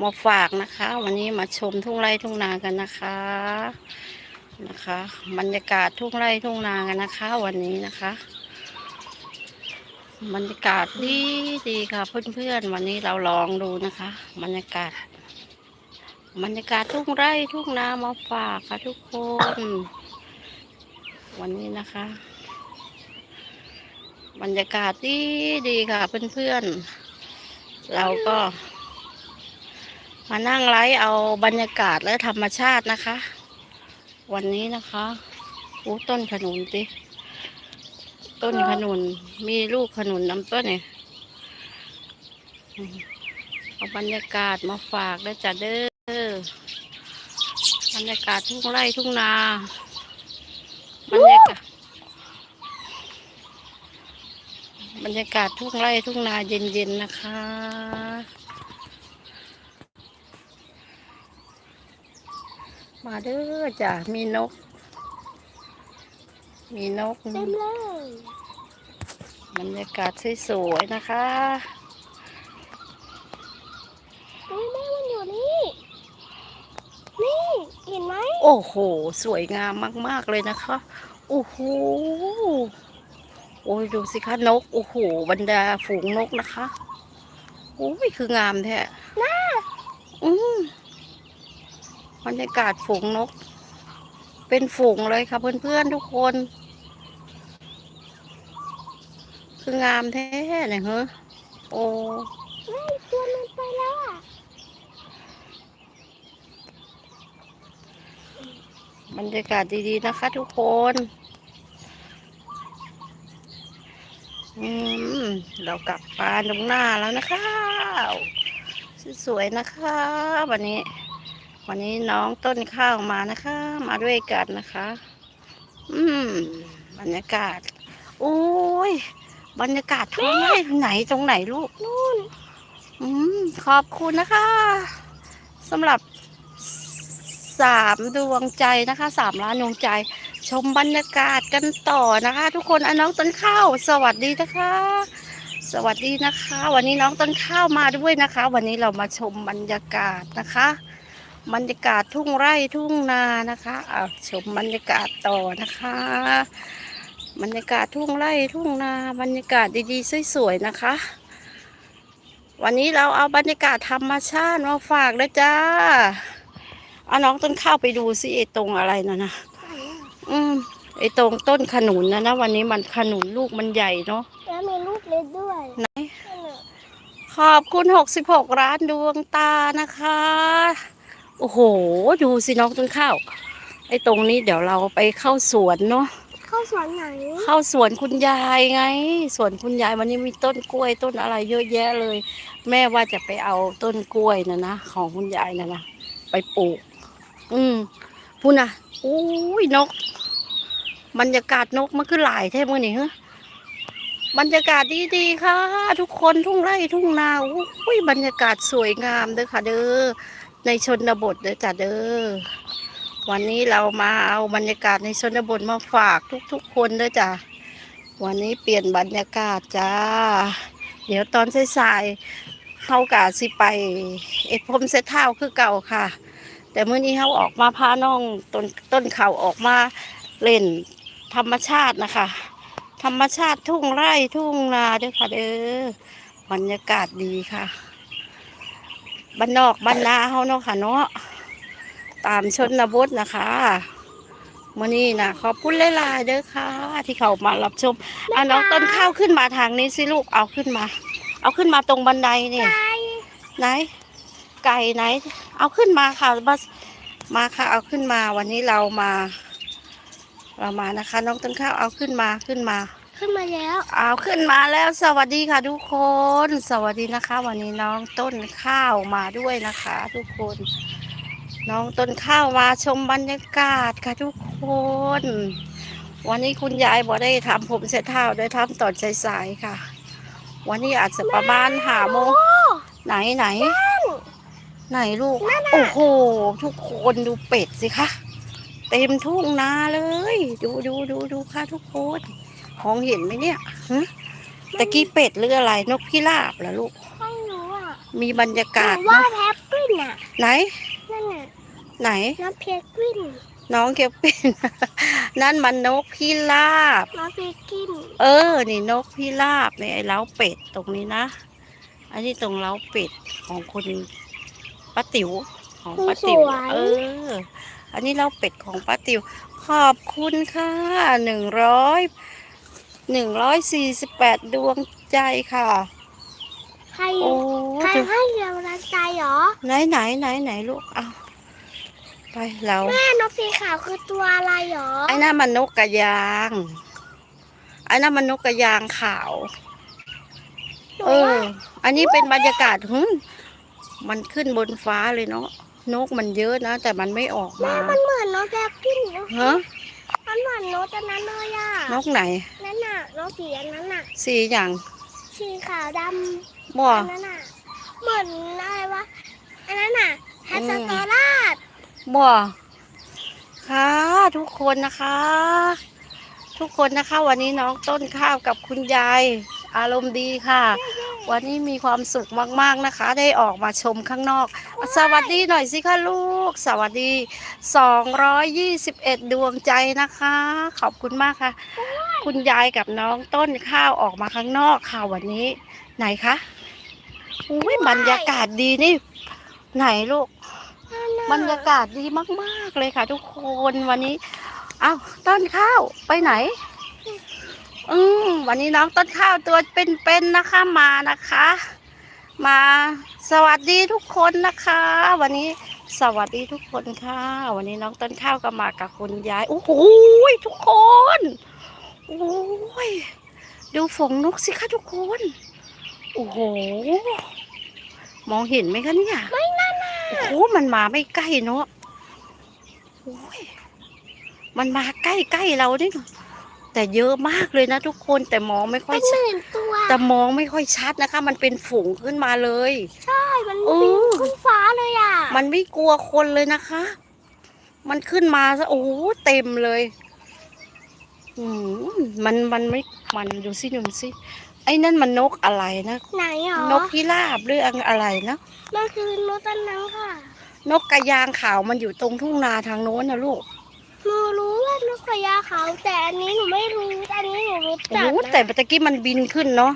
มาฝากนะคะ วันนี้มาชมทุ่งไร่ทุ่งนากันนะคะนะคะ บรรยากาศทุ่งไร่ทุ่งนากันนะคะ วันนี้นะคะ บรรยากาศดีดีค่ะเพื่อนๆวันนี้เราลองดูนะคะ บรรยากาศ บรรยากาศทุ่งไร่ทุ่งนามาฝากค่ะทุกคน วันนี้นะคะ บรรยากาศดีดีค่ะเพื่อนๆเราก็ มานั่งไลฟ์เอาบรรยากาศและธรรมชาตินะคะ วันนี้นะคะอู้ต้นขนุนติต้นขนุนมีลูกขนุนน้ำต้นเนี่ยเอาบรรยากาศมาฝากแล้จ้ะเด้อบรรยากาศทุ่งไร่ทุ่งนาบรรยากาศบรรยากาศทุ่งไร่ทุ่งนาเย็นๆนะคะ มาเด้อจ้ะ มีนก มีนก เต็มเลยบรรยากาศสวยๆนะคะเฮ้ยแม่มันอยู่นี่ นี่ เห็นไหม โอ้โห สวยงามมากๆเลยนะคะ โอ้โห โอ้ยดูสิคะนก โอ้โห บรรดาฝูงนกนะคะ โอ้ยคืองามแท้น่าอืม บรรยากาศฝูงนก เป็นฝูงเลยค่ะเพื่อนๆทุกคน คืองามแท้เนี่ยเฮ้อโอ้เฮ้ยตัวมันไปแล้วอะบรรยากาศดีๆนะคะทุกคนอืมเรากลับบ้านตรงหน้าแล้วนะคะ สวยๆนะคะ วันนี้ วันนี้น้องต้นข้าวมานะคะ มาด้วยกันนะคะ อืมบรรยากาศ โอ้ย บรรยากาศท้องไร่ไหนตรงไหนลูกนู่นอืมขอบคุณนะคะสำหรับสามดวงใจนะคะสามล้านดวงใจ ชมบรรยากาศกันต่อนะคะ ทุกคนอน้องต้นข้าวสวัสดีนะคะ สวัสดีนะคะ วันนี้น้องต้นข้าวมาด้วยนะคะ วันนี้เรามาชมบรรยากาศนะคะ บรรยากาศทุ่งไร่ทุ่งนานะคะอะชมบรรยากาศต่อนะคะ บรรยากาศทุ่งไร่ทุ่งนาบรรยากาศดีๆสวยๆนะคะ วันนี้เราเอาบรรยากาศธรรมชาติมาฝากเลยจ้าเอาน้องต้นข้าวไปดูสิไอ้ตรงอะไรนะนะไหนอะอืมไอ้ตรงต้นขนุนนะนะวันนี้มันขนุนลูกมันใหญ่เนาะแล้วมีลูกเล็กด้วยไหนนั่นน่ะขอบคุณหกสิบหกร้านดวงตานะคะ โอ้โห ดูสิน้องต้นข้าว ไอ้ตรงนี้เดี๋ยวเราไปเข้าสวนเนาะ เข้าสวนไหน เข้าสวนคุณยายไง สวนคุณยายวันนี้มีต้นกล้วยต้นอะไรเยอะแยะเลย แม่ว่าจะไปเอาต้นกล้วยนะนะของคุณยายนะนะไปปลูก อืมพูดนะอุ้ยนก บรรยากาศนกมันคือหลายแท้มื่อนี่ฮะบรรยากาศดีๆค่ะ ทุกคนทุ่งไร่ทุ่งนาอุ้ยบรรยากาศสวยงามเด้อค่ะ เด้อ ในชนบทเด้อจ้ะเด้อวันนี้เรามาเอาบรรยากาศในชนบทมาฝากทุกๆคนเด้วยจ้ะวันนี้เปลี่ยนบรรยากาศจ้า เดี๋ยวตอนสายๆเขากาสิไป เอ็ดพรมเซตเท้าคือเก่าค่ะ แต่เมื่อนี้เขาออกมาพาน้องต้นต้นเขาออกมาเล่นธรรมชาตินะคะ ธรรมชาติทุ่งไร่ทุ่งนาด้วยค่ะเด้อบรรยากาศดีค่ะ บ้านนอกบ้านนาเขาเนาะค่ะเนาะตามชนบทนะคะมื่อนี้นะขอบคุณหลายๆเด้อค่ะ ที่เขามารับชมเอาน้องต้นข้าวขึ้นมาทางนี้สิลูกเอาขึ้นมา เอาขึ้นมาตรงบันไดเนี่ยไก่ไหน ไก่ไหน เอาขึ้นมาค่ะบัสมาค่ะ เอาขึ้นมาวันนี้เรามา เรามานะคะ น้องต้นข้าวเอาขึ้นมาขึ้นมา ขึ้นมาแล้วเอาขึ้นมาแล้วสวัสดีค่ะทุกคน สวัสดีนะคะ วันนี้น้องต้นข้าวมาด้วยนะคะ ทุกคน น้องต้นข้าวมาชมบรรยากาศค่ะทุกคน วันนี้คุณยายบอกได้ทำผมเสร็จเท้าได้ทำตอนสายๆค่ะ วันนี้อาจจะประมาณหาโมงไหนไหน ไหนลูก โอ้โห ทุกคนดูเป็ดสิคะเต็มทุ่งนาเลย ดูดูดูดูค่ะทุกคน มองเห็นไหมเนี่ยฮะตะกี้เป็ดหรืออะไร นกพิราบเหรอลูก ไม่รู้อะมีบรรยาหกาศนูว่าเนาะแพปปิ้นไหน นั่นน่ะไหน น้องเพชรกวินน้องเก็บเป็น นั่นมันนกพิราบ น้องเพชรกินเออ นี่นกพิราบเนี่ยไอ้เล้าเป็ดตรงนี้นะ อันนี้ตรงเล้าเป็ดของคุณป้าติ๋วของป้าติ๋วเออ อันนี้เล้าเป็ดของป้าติ๋วขอบคุณค่ะหนึ่งร้อย หนึ่งร้อยสี่สิบแปดดวงใจค่ะ ใครโอ้ใครเดี๋ยวให้เรียงรันใจเหรอ ไหนไหนไหนไหนลูกเอาไปเราแม่นกสีขาวคือตัวอะไรเหรอ ไอ้นั่นมันนกกระยาง ไอ้นั่นมันนกกระยางขาวหนูเออว่าอันนี้เป็นบรรยากาศหึมันขึ้นบนฟ้าเลยเนาะนกมันเยอะนะ แต่มันไม่ออกแม่มามันเหมือนนกแบกกินเนอะฮะ มันเหมือนนกตัวนั้นเลยอะนกไหน นั่นน่ะนกสีอันนั้นน่ะ สีอย่างสีขาวดบ่ำอันนั้นน่ะเหมือนอะไรวะอันนั้นน่ะแฮสโซราดบ่ค่ะทุกคนนะคะ ทุกคนนะคะ วันนี้น้องต้นข้าวกับคุณยาย อารมณ์ดีค่ะ วันนี้มีความสุขมากๆนะคะ ได้ออกมาชมข้างนอก สวัสดีหน่อยสิคะลูก สวัสดี 221 ดวงใจนะคะ ขอบคุณมากค่ะ คุณยายกับน้องต้นข้าวออกมาข้างนอกค่ะวันนี้ ไหนคะอุ้ยบรรยากาศดีนี่ ไหนลูกนั่นน่ะบรรยากาศดีมาก ๆ เลยค่ะ ทุกคนวันนี้ เอ้าต้นข้าวไปไหน อืมวันนี้น้องต้นข้าวตัวเป็นๆนะคะมานะคะ มาสวัสดีทุกคนนะคะ วันนี้สวัสดีทุกคนค่ะ วันนี้น้องต้นข้าวก็มากับคุณยายโอ้โหทุกคนโอ้ยดูฝงนกสิคะทุกคนโอ้โหมองเห็นไหมคะเนี่ยไม่นั่นน่ะโอ้โหมันมาไม่ใกล้เนาะโอ้ยมันมาใกล้ใกล้ๆเรานี่ แต่เยอะมากเลยนะทุกคนแต่มองไม่ค่อเป็ยนหชัดมื่นตัวแต่มองไม่ค่อยชัดนะคะ มันเป็นฝูงขึ้นมาเลย ใช่มันเอบินอขึ้นฟ้าเลยอะ มันไม่กลัวคนเลยนะคะ มันขึ้นมาซะโอ้โหเต็มเลยอืมมันมันไม่มันดูสิดูสิไอ้นั่นมันนกอะไรนะไหนหรอนกพิราบหรืออะไรนะมันคือนกตัวนั้นค่ะ นกกระยางขาวมันอยู่ตรงทุ่งนาทางโน้นนะลูก หนูรู้ว่านกกระยาขาวแต่อันนี้หนูไม่รู้แต่อันนี้หนูรู้โอ้จักโหนะแต่ตะกี้มันบินขึ้นเนาะ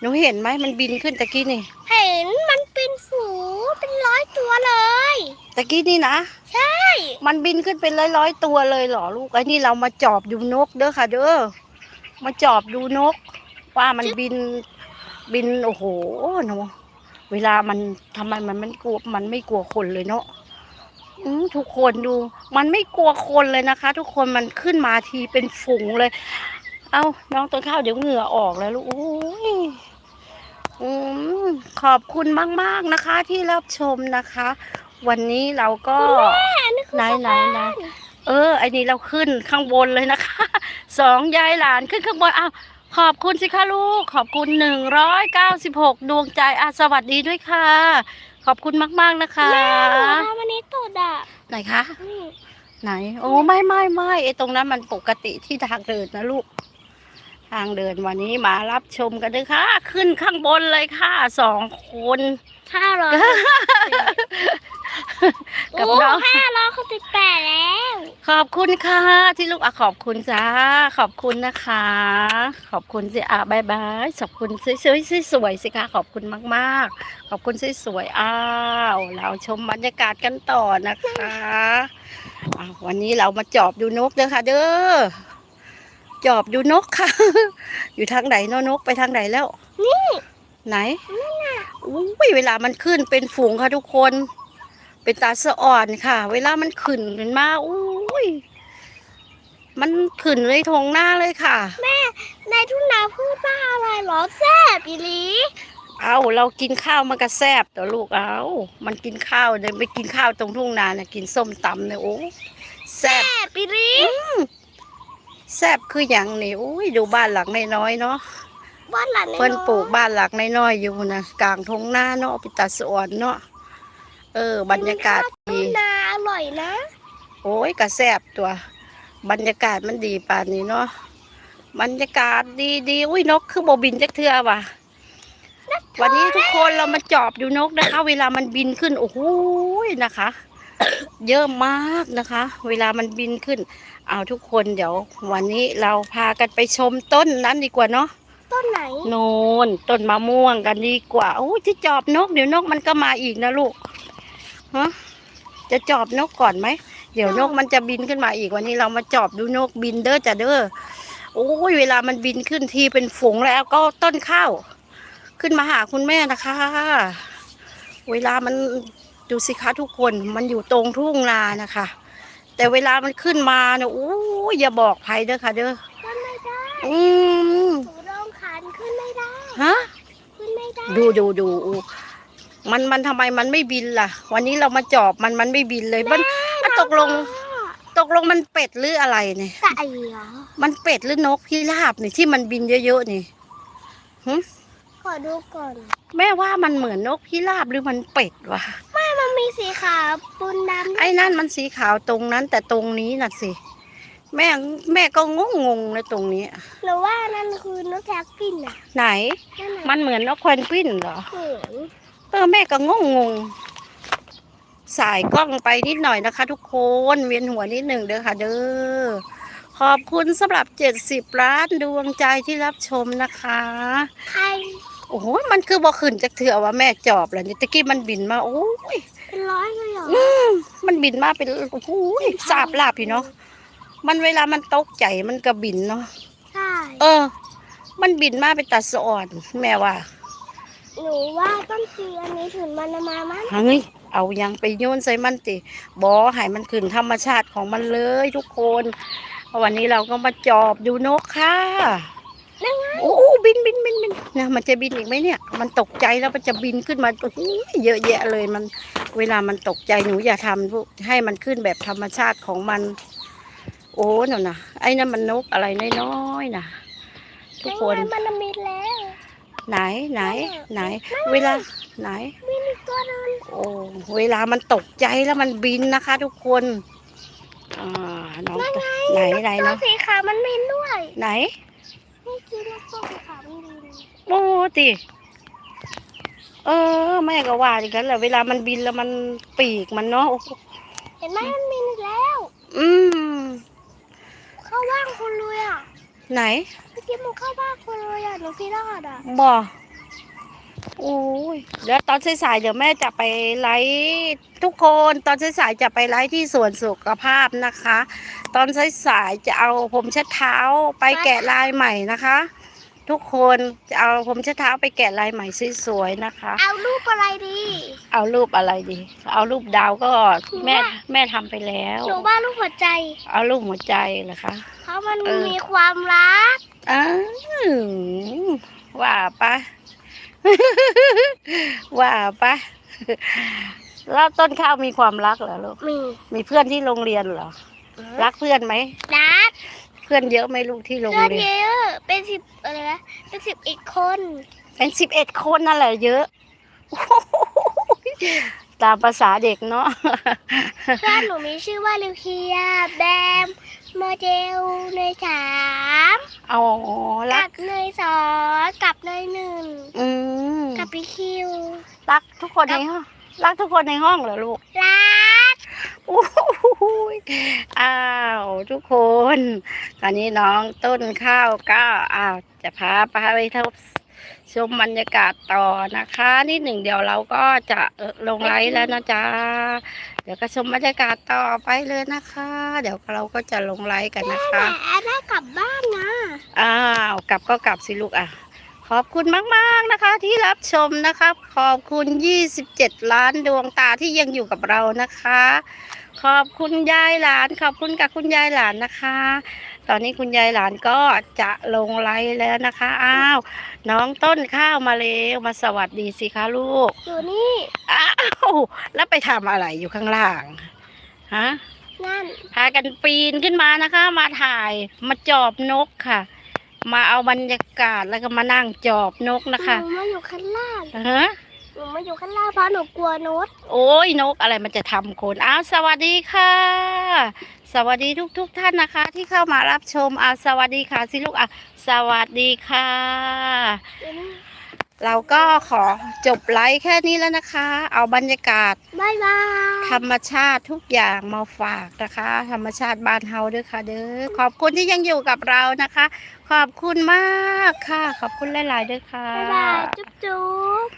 หนูเห็นไหมมันบินขึ้นตะกี้นี่เห็นมันเป็นฝูงเป็นร้อยตัวเลย ตะกี้นี่นะใช่ มันบินขึ้นเป็นร้อยร้อยๆตัวเลยเหรอลูกไอ้นี่เรามาจอบดูนกเด้อค่ะ เด้อมาจอบดูนก ว่ามันบินบินโอ้โหเนาะเวลามันทำไมมันมันกลัวมันไม่กลัวคนเลยเนาะอืม ทุกคนดู มันไม่กลัวคนเลยนะคะ ทุกคนมันขึ้นมาทีเป็นฝูงเลย เอาน้องต้นข้าวเดี๋ยวเหงื่อออกแล้วลูกโอ้ยอืมขอบคุณมาก ๆ นะคะ ที่รับชมนะคะ วันนี้เราก็แม่นี่คือไหนสะไหนพานไหนเออไอ้นี่เราขึ้นข้างบนเลยนะคะสองยายหลานขึ้นข้างบนอ้าวขอบคุณสิคะลูก ขอบคุณหนึ่งร้อยเก้าสิบหกดวงใจอะสวัสดีด้วยค่ะ ขอบคุณมากๆนะคะแม่หนูทำอันนี้ตุดอะไหนคะ นี่ไหน โอ้ไม่ไม่ไม่ไอ้ตรงนั้นมันปกติที่ทางเดินนะลูก ทางเดินวันนี้มารับชมกันเลยค่ะ ขึ้นข้างบนเลยค่ะสองคน ห้าร้อยกับโอ้น้องห้าร้อยหกสิบแปดแล้ว ขอบคุณค่ะ ที่ลูกอะขอบคุณจ้า ขอบคุณนะคะ ขอบคุณสิอะบายบาย ขอบคุณสวยๆสวยๆสิคะขอบคุณมากๆ ขอบคุณสวยๆอ้าว เราชมบรรยากาศกันต่อนะคะอ้าววันนี้เรามาจอบดูนกเด้อค่ะ เด้อ จอบดูนกค่ะ อยู่ทางไหนเนาะนกไปทางไหนแล้ว นี่ ไหน อุ้ยเวลามันขึ้นเป็นฝูงค่ะทุกคน เป็นตาสะอ่อนค่ะ เวลามันขึ้นขึ้นมาอุ้ยมันขึ้นเลยทงหน้าเลยค่ะในทุ่งนาพูดว่าอะไรเหรอแซ่บอีหลีเอาเรากินข้าวมันก็แซบต่อลูกเอามันกินข้าวเนี่ยไปกินข้าวตรงทุ่งนาเนี่ยกินส้มตำเนี่ยโอ้แซบแซ่บอีหลีแซบคืออย่างนี่อุ้ยดูบ้านหลังน้อยๆเนาะ บ้านหลังเพิ่นปลูกบ้านหลังน้อยๆอยู่นะกลางทงหน้าเนาะเป็นตาสะอ่อนเนาะเออ บรรยากาศทุ่ดีงนาอร่อยนะ โอ้ยกระแซบตัว บรรยากาศมันดีป่านนี้เนาะบรรยากาศดีดีอุ้ยนกคือโบบินจักเทือว่ะ วันนี้ทุกคนเรามาจอบดูนกนะคะ เวลามันบินขึ้นโอ้โหนะคะ เยอะมากนะคะ เวลามันบินขึ้น เอาทุกคนเดี๋ยว วันนี้เราพากันไปชมต้นนั้นดีกว่าเนาะ ต้นไหนโนนต้นมะม่วงกันดีกว่าโอ้ยจะจอบนก เดี๋ยวนกมันก็มาอีกนะลูกฮะจะจอบนกก่อนไหมเดี๋ยวนกมันจะบินขึ้นมาอีกวันนี้เรามาจอบดูนกบินเด้อจ้ะเด้อโอ้ยเวลามันบินขึ้นทีเป็นฝูงแล้วก็ต้นข้าวขึ้นมาหาคุณแม่นะคะ เวลามันดูสิคะทุกคนมันอยู่ตรงทุ่งนานะคะ แต่เวลามันขึ้นมาเนี่ยโอ้ยอย่าบอกใครเด้อค่ะเด้อขึ้นไม่ได้อืม หนูลองขันขึ้นไม่ได้ ฮะขึ้นไม่ได้ดูดูดูอู้มันมันทำไมมันไม่บินล่ะ วันนี้เรามาจอบมันมันไม่บินเลย มันอะตกลง ตกลงมันเป็ดหรืออะไรเนี่ยไก่เหรอมันเป็ดหรือนกพิราบนี่ที่มันบินเยอะๆนี่หึขอดูก่อนแม่ว่ามันเหมือนนกพิราบหรือมันเป็ดวะไม่มันมีสีขาวปูนดำไอ้นั่นมันสีขาวตรงนั้นแต่ตรงนี้น่ะสิ แม่แม่ก็งงงๆนะตรงนี้ หรือว่านั่นคือนกแท็กฟินอะไหน นั่นน่ะมันเหมือนนกแควนกวินเหรอ เหมือนเออแม่ก็งงงงสายกล้องไปนิดหน่อยนะคะ ทุกคนเวียนหัวนิดหนึ่งเด้อค่ะ เด้อขอบคุณสำหรับเจ็ดสิบล้านดวงใจที่รับชมนะคะ ใครโอ้โหมันคือบ่ขึ้นจากเถื่อว่าแม่จอบแล้วนี่ตะกี้มันบินมาโอ้ยเป็นร้อยเลยเหรอ มันบินมาเป็นโอ้โหสาบลาบพี่เนาะ มันเวลามันตกใจมันก็บินเนาะใช่เออ มันบินมาเป็นตาสะอ่อน แม่ว่าหนูว่าต้นตีอันนี้ถึงมันมามันเฮ้ยเอายังไปโยนใส่มันติบอให้มันขึ้นธรรมชาติของมันเลยทุกคน วันนี้เราก็มาจอบดูนกค่ะนั่นไงโอ้บินบินบินบินนะมันจะบินอีกไหมเนี่ย มันตกใจแล้วมันจะบินขึ้นมาโอ้โหเยอะแยะเลยมัน เวลามันตกใจหนูอย่าทำลูกให้มันขึ้นแบบธรรมชาติของมัน โอ้น่ะนะไอ้นั่นมันนกอะไรน้อยๆนะทุกคนนั่นไงมันมีแล้ว ไหนไหน ไหน เวลาไหนมีอีกตัวหนึงโอ้เวลามันตกใจแล้วมันบินนะคะ ทุกคนอ่าน้องไหนไหนตัวเนาะสีขาวมันบินด้วย ไหนนี่คือนกตัวสีขาวมันบินโอ้ติเออแม่ก็ว่าอย่างนั้นแหละเวลามันบินแล้วมันปีกมันเนาะโอ้โหเห็นไหมมันบินอีกแล้ว อืมเข้า บ้านคนรวยอะไหนเมื่อกี้มันเข้าบ้านคนรวยอะหนูพี่รอดอะบ่โอ้ยเดี๋ยวตอนสายๆเดี๋ยวแม่จะไปไลฟ์ทุกคนตอนสายๆจะไปไลฟ์ที่สวนสุขภาพนะคะ ตอนสายๆจะเอาผมเช็ดเท้าไปแกะลายใหม่นะคะ ทุกคนจะเอาผมเช็ดเท้าไปแกะลายใหม่สวยๆนะคะ เอารูปอะไรดี เอารูปอะไรดี เอารูปดาวก็แม่แม่ทำไปแล้วหนูว่ารูปหัวใจ เอารูปหัวใจเหรอคะเพราะมันเออมีความรักอ้าวว่าปะว่าปะแล้วต้นข้าวมีความรักเหรอลูกมีมีเพื่อนที่โรงเรียนเหรอ รักเพื่อนไหมรักเพื่อนเยอะไหมลูกที่โรงเพื่อนเรียนเยอะ เป็นสิบอะไรนะเป็นสิบอีกคนเป็นสิบเอ็ดคนนั่นแหละเยอะโอ้โหตามภาษาเด็กเนาะเพื่อนหนูมีชื่อว่าลิวเคียแบมโมเดลเนยสามเอารักักบเนยสองกับเนยหนึ่งอืมกับพี่คิวรักทุกคนในห้องรักทุกคนในห้องเหรอลูกรัก โอ้โหยอ้าวทุกคน ตอนนี้น้องต้นข้าวก็อ้าวจะพาไปไปทบชมบรรยากาศต่อนะคะ นิดหนึ่งเดี๋ยวเราก็จะเอ่อลงไลฟ์แล้วนะจ๊ะเดี๋ยวก็ชมบรรยากาศต่อไปเลยนะคะ เดี๋ยวเราก็จะลงไลฟ์กันนะแต่คะได้กลับบ้านนะอ้าวกลับก็กลับสิลูกอะข อบคุณมาก ๆ นะคะที่รับชมนะครับขอบคุณ 27 ล้านดวงตาที่ยังอยู่กับเรานะคะ ขอบคุณยายหลาน ขอบคุณกับคุณยายหลานนะคะ ตอนนี้คุณยายหลานก็จะลงไลฟ์แล้วนะคะ อ้าว น้องต้นข้าวมาเร็วมาสวัสดีสิคะลูก อยู่นี่ อ้าว แล้วไปทำอะไรอยู่ข้างล่าง ฮะ นั่น พากันปีนขึ้นมานะคะ มาถ่าย มาจอบนกค่ะ มาเอาบรรยากาศแล้วก็มานั่งจอบนกนะคะหนูมาอยู่ข้างล่างฮะหนูมาอยู่ข้างล่างเพราะหนูกลัวนก โอ้ยนกอะไรมันจะทำคนอ้าวสวัสดีค่ะ สวัสดีทุกทุกท่านนะคะ ที่เข้ามารับชมอ้าวสวัสดีค่ะสิลูกอะสวัสดีค่ะ เราก็ขอจบไลฟ์แค่นี้แล้วนะคะ เอาบรรยากาศบายบายธรรมชาติทุกอย่างมาฝากนะคะ ธรรมชาติบ้านเฮาด้วยค่ะเด้อขอบคุณที่ยังอยู่กับเรานะคะ ขอบคุณมากค่ะ ขอบคุณหลายๆด้วยค่ะ บ๊ายบายจุ๊บจุ๊บ